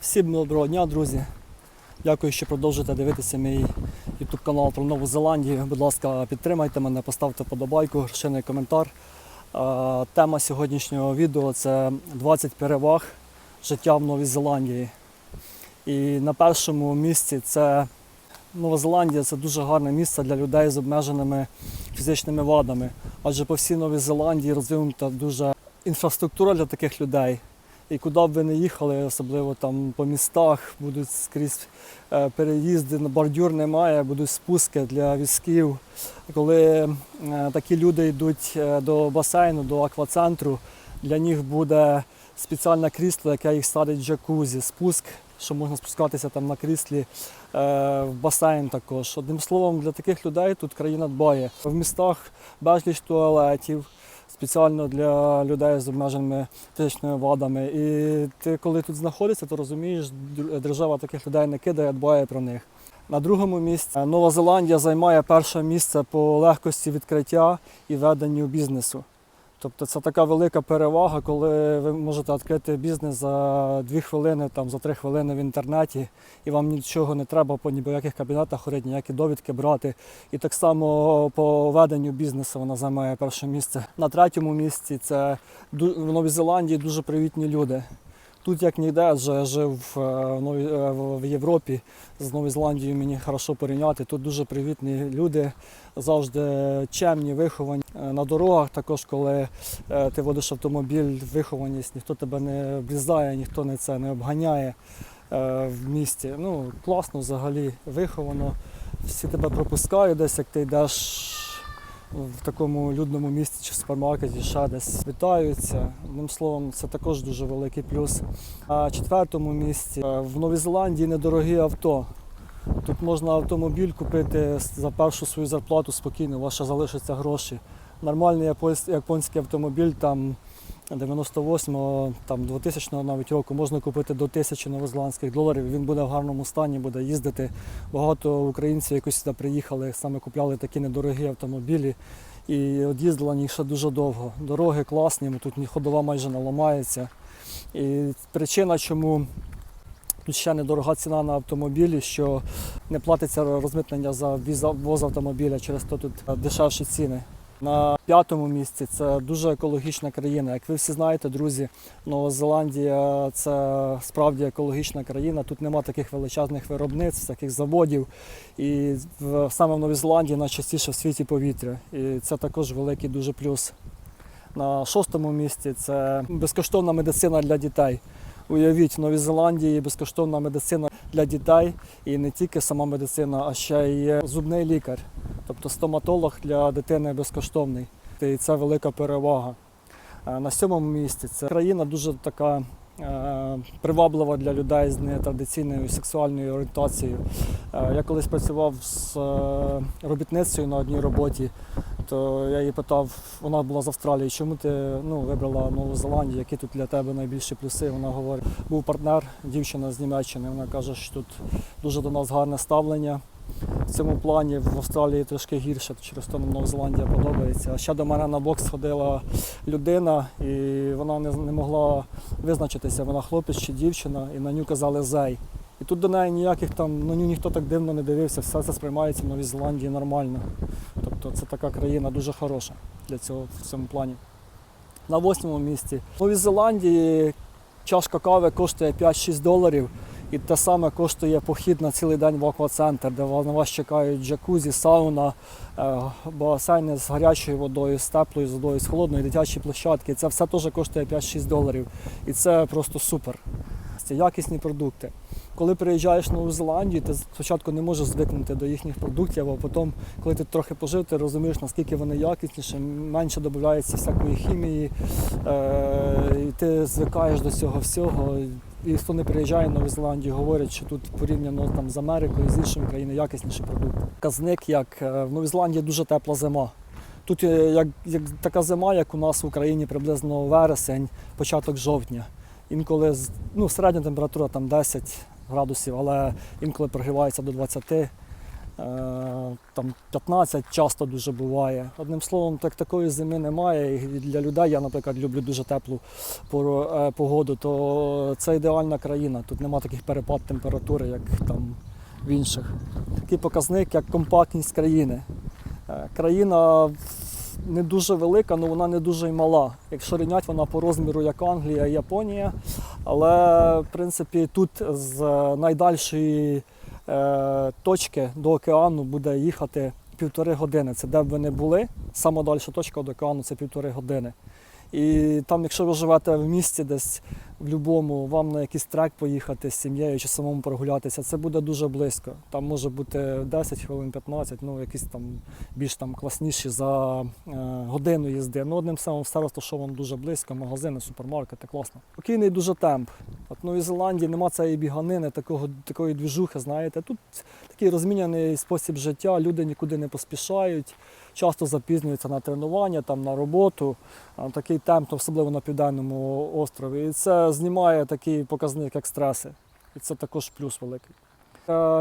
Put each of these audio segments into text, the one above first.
Всім доброго дня, друзі. Дякую, що продовжуєте дивитися мій YouTube канал про Нову Зеландію. Будь ласка, підтримайте мене, поставте подобайку, грошиний коментар. Тема сьогоднішнього відео це 20 переваг життя в Новій Зеландії. І на першому місці це Нова Зеландія це дуже гарне місце для людей з обмеженими фізичними вадами. Адже по всій Новій Зеландії розвинута дуже інфраструктура для таких людей. І куди б ви не їхали, особливо там по містах, будуть скрізь е, переїзди, бордюр немає, будуть спуски для візків. Коли е, такі люди йдуть е, до басейну, до аквацентру, для них буде спеціальне крісло, яке їх садить в джакузі, спуск, що можна спускатися там на кріслі в басейн також. Одним словом, для таких людей тут країна дбає. В містах безліч туалетів спеціально для людей з обмеженими фізичними вадами. І ти, коли тут знаходишся, то розумієш, держава таких людей не кидає, дбає про них. На другому місці Нова Зеландія займає перше місце по легкості відкриття і веденню бізнесу. Тобто це така велика перевага, коли ви можете відкрити бізнес за дві хвилини, там, за три хвилини в інтернеті, і вам нічого не треба по ні яких кабінетах ходити, ніякі довідки брати. І так само по веденню бізнесу вона займає перше місце. На третьому місці це в Новій Зеландії дуже привітні люди. Тут як ніде, я жив е, в, е, в Європі, з Новою Зеландією мені хорошо порівняти. Тут дуже привітні люди, завжди чемні, виховані. Е, На дорогах також, коли ти водиш автомобіль, вихованість, ніхто тебе не обрізає, ніхто не це не обганяє в місті. Ну, класно взагалі виховано. Всі тебе пропускають десь, як ти йдеш в такому людному місці чи в супермаркеті, ще десь вітаються. Одним словом, це також дуже великий плюс. На четвертому місці е, в Новій Зеландії недорогі авто. Тут можна автомобіль купити за першу свою зарплату спокійно, ще залишаться гроші. Нормальний японсь- японський автомобіль там 98-го, там 2000-го навіть року можна купити до 1000 новозеландських доларів. Він буде в гарному стані, буде їздити. Багато українців якось сюди приїхали, саме купляли такі недорогі автомобілі. І от їздила них ще дуже довго. Дороги класні, тут ні ходова майже не ламається. І причина, чому тут ще недорога ціна на автомобілі, що не платиться розмитнення за ввоз автомобіля, через то тут дешевші ціни. На п'ятому місці це дуже екологічна країна. Як ви всі знаєте, друзі, Нова Зеландія це справді екологічна країна. Тут нема таких величезних виробництв, таких заводів. І саме в Новій Зеландії найчастіше в світі повітря. І це також великий дуже плюс. На шостому місці це безкоштовна медицина для дітей. Уявіть, в Новій Зеландії безкоштовна медицина для дітей і не тільки сама медицина, а ще й зубний лікар. Тобто стоматолог для дитини безкоштовний. І це велика перевага. Е, На сьомому місці це країна дуже така е, приваблива для людей з нетрадиційною сексуальною орієнтацією. Е, Я колись працював з робітницею на одній роботі, то я її питав, вона була з Австралії, чому ти ну, вибрала Нову Зеландію, які тут для тебе найбільші плюси? Вона говорить, був партнер, дівчина з Німеччини. Вона каже, що тут дуже до нас гарне ставлення. В цьому плані в Австралії трошки гірше, через то нам Нова Зеландія подобається. А ще до мене на бокс ходила людина, і вона не, не могла визначитися, вона хлопець чи дівчина, і на ню казали зей. І тут до неї ніяких там, на ню ніхто так дивно не дивився, все це сприймається в Новій Зеландії нормально. Тобто це така країна дуже хороша для цього в цьому плані. На восьмому місці. В Новій Зеландії чашка кави коштує 5-6 доларів. І те саме коштує похід на цілий день в аквацентр, де на вас чекають джакузі, сауна, е, басейни з гарячою водою, з теплою водою, з холодною, дитячі площадки. Це все теж коштує 5-6 доларів. І це просто супер. Це якісні продукти. Коли приїжджаєш в Нову Зеландію, ти спочатку не можеш звикнути до їхніх продуктів, а потім, коли ти трохи пожив, ти розумієш, наскільки вони якісніші, менше додається всякої хімії, е- і ти звикаєш до цього всього. І хто не приїжджає в Нову Зеландію, говорять, що тут порівняно там, з Америкою, з іншими країнами якісніші продукти. Казник, як е, в Новій Зеландії дуже тепла зима. Тут е, як, як така зима, як у нас в Україні приблизно вересень, початок жовтня. Інколи ну, середня температура там 10 градусів, але інколи прогрівається до 20. Там 15 часто дуже буває. Одним словом, так такої зими немає. І для людей я, наприклад, люблю дуже теплу е, погоду, то це ідеальна країна. Тут немає таких перепад температури, як там в інших. Такий показник, як компактність країни. Е, Країна не дуже велика, але вона не дуже й мала. Якщо рівнять вона по розміру, як Англія і Японія. Але в принципі тут з найдальшої е, точки до океану буде їхати півтори години. Це де б ви не були. саме далі точка до океану це півтори години. І там, якщо ви живете в місті десь в будь-якому, вам на якийсь трек поїхати з сім'єю чи самому прогулятися, це буде дуже близько. Там може бути 10 хвилин, 15, ну якісь там більш там класніші за е, годину їзди. Ну, одним словом, все розташовано дуже близько, магазини, супермаркети, класно. Спокійний дуже темп. От Новій Зеландії нема цієї біганини, такого, такої двіжухи, знаєте. Тут такий розміняний спосіб життя, люди нікуди не поспішають, часто запізнюються на тренування, там, на роботу. Такий темп, особливо на південному острові. І це знімає такий показник, як стреси. І це також плюс великий.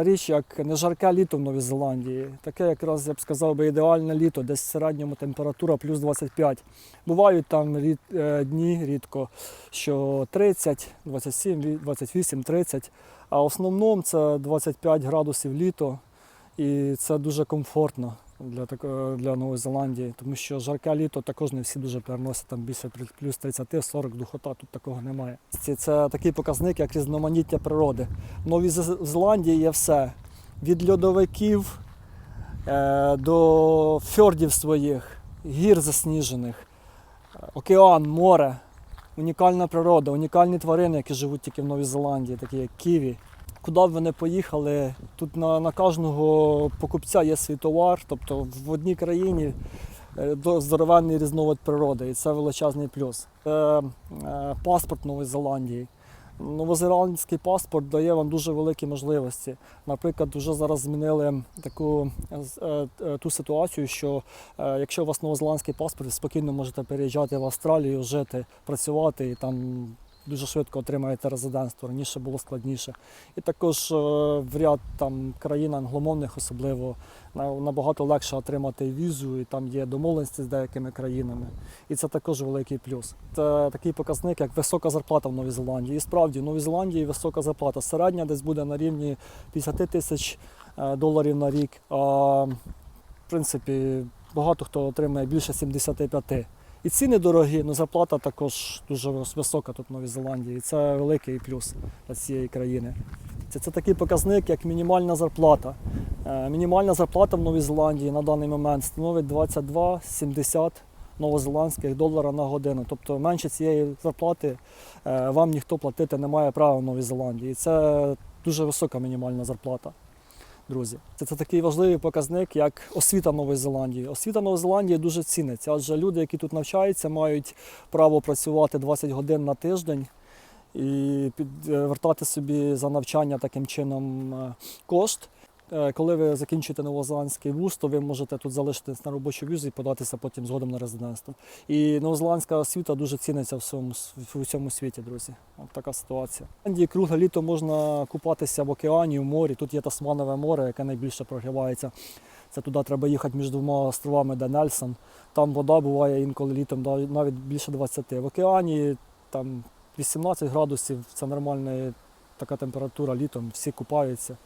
Річ, як не жарке літо в Новій Зеландії. Таке якраз я б сказав би ідеальне літо, десь в середньому температура плюс 25. Бувають там рід, е, дні рідко, що 30, 27, 28, 30. А в основному це 25 градусів літо, і це дуже комфортно для, для Нової Зеландії, тому що жарке літо також не всі дуже переносять там більше плюс 30-40 духота, тут такого немає. Це, це такий показник, як різноманіття природи. В Новій Зеландії є все. Від льодовиків е, до фьордів своїх, гір засніжених, е, океан, море, унікальна природа, унікальні тварини, які живуть тільки в Новій Зеландії, такі як ківі. Куди б ви не поїхали, тут на, на кожного покупця є свій товар, тобто в одній країні е, здоровенний різновид природи, і це величезний плюс. Це е, паспорт Нової Зеландії. Новозеландський паспорт дає вам дуже великі можливості. Наприклад, вже зараз змінили таку е, ту ситуацію, що якщо у вас новозеландський паспорт, ви спокійно можете переїжджати в Австралію, жити, працювати і там дуже швидко отримаєте резидентство. Раніше було складніше. І також е, в ряд там країн англомовних особливо набагато легше отримати візу, і там є домовленості з деякими країнами. І це також великий плюс. Це такий показник, як висока зарплата в Новій Зеландії. І справді в Новій Зеландії висока зарплата. Середня десь буде на рівні 50 тисяч е, доларів на рік. А в принципі багато хто отримує більше 75. І ціни дорогі, але зарплата також дуже висока тут в Новій Зеландії. І це великий плюс для цієї країни. Це, це такий показник, як мінімальна зарплата. Е, Мінімальна зарплата в Новій Зеландії на даний момент становить 22,70 новозеландських долара на годину. Тобто менше цієї зарплати е, вам ніхто платити не має права в Новій Зеландії. І Це дуже висока мінімальна зарплата. Друзі, це, це такий важливий показник, як освіта Нової Зеландії. Освіта Нової Зеландії дуже ціниться, адже люди, які тут навчаються, мають право працювати 20 годин на тиждень і підвертати собі за навчання таким чином е, кошт. Е, Коли ви закінчуєте новозеландський вуз, то ви можете тут залишитись на робочу візу і податися потім згодом на резидентство. І новозеландська освіта дуже ціниться в всьому, с- в усьому світі, друзі. От така ситуація. В Індії кругле літо можна купатися в океані, в морі. Тут є Тасманове море, яке найбільше прогрівається. Це туди треба їхати між двома островами, де Нельсон. Там вода буває інколи літом навіть більше 20. В океані там 18 градусів це нормальна така температура літом, всі купаються.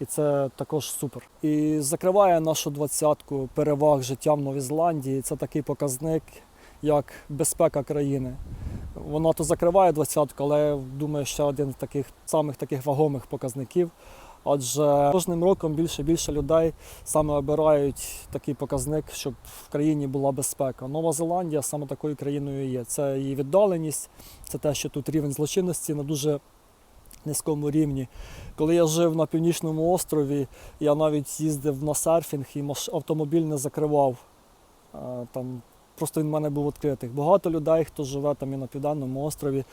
І це також супер. І закриває нашу двадцятку переваг життя в Новій Зеландії. Це такий показник, як безпека країни. Вона то закриває двадцятку, але думаю, ще один з таких самих таких вагомих показників. Адже кожним роком більше і більше людей саме обирають такий показник, щоб в країні була безпека. Нова Зеландія саме такою країною є. Це її віддаленість, це те, що тут рівень злочинності на дуже низькому рівні. Коли я жив на північному острові, я навіть їздив на серфінг і автомобіль не закривав. Там просто він в мене був відкритий. Багато людей, хто живе там і на південному острові,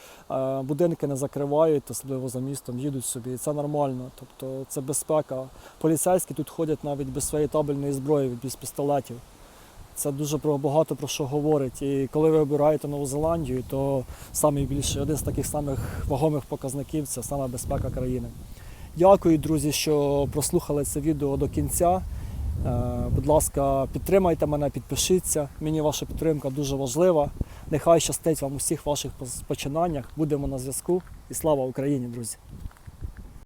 будинки не закривають, особливо за містом, їдуть собі. І це нормально. Тобто це безпека. Поліцейські тут ходять навіть без своєї табельної зброї, без пістолетів. Це дуже про багато про що говорить. І коли ви обираєте Нову Зеландію, то самий більший один з таких самих вагомих показників це саме безпека країни. Дякую, друзі, що прослухали це відео до кінця. Е, Будь ласка, підтримайте мене, підпишіться. Мені ваша підтримка дуже важлива. Нехай щастить вам у всіх ваших починаннях. Будемо на зв'язку. І слава Україні, друзі!